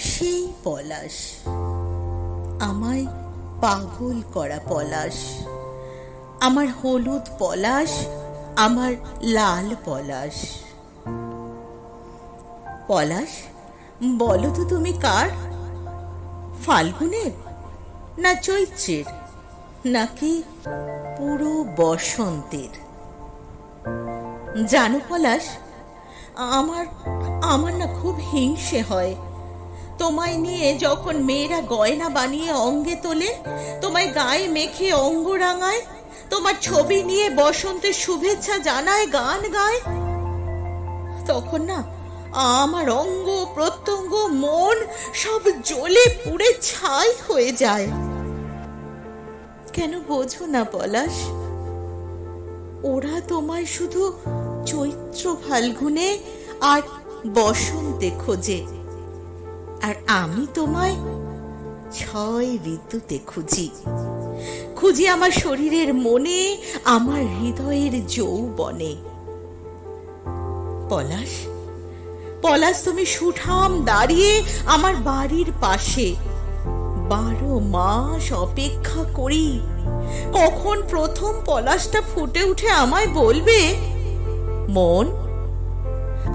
সেই পলাশ। আমায় পাগল করা পলাশ। আমার হলুদ পলাশ, আমার লাল পলাশ। পলাশ, বলো তো তুমি কার? ফাল্গুনের না চৈত্রের? নাকি পুরো বসন্তের? জানো পলাশ, আমার আমার না খুব হিংসে হয়। তোমায় নিয়ে যখন মেয়েরা গয়না বানিয়ে অঙ্গে তোলে, তোমায় গায়ে মেখে অঙ্গ রাঙায়, তোমার ছবি নিয়ে বসন্তের শুভেচ্ছা জানায়, গান গায়, তখন না আমার অঙ্গ, প্রত্যঙ্গ, মন সব জ্বলে পুড়ে ছাই হয়ে যায়। কেন বোঝো না পলাশ, ওরা তোমায় শুধু চৈত্র ফাল্গুনে আর বসন্তে খোঁজে। আর আমি তোমায় ছয় ঋতুতে খুঁজি। খুঁজি আমার শরীরের মনে, আমার হৃদয়ের যৌবনে। পলাশ পলাশ, তুমি সুঠাম দাঁড়িয়ে আমার বাড়ির পাশে। বারো মাস অপেক্ষা করি। কখন প্রথম পলাশটা ফুটে উঠে আমায় বলবে? মন,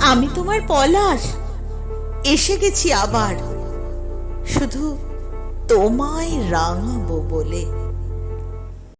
আমি তোমার পলাশ। এসে গেছি আবার। শুধু তোমায় রাঙাবো বলে।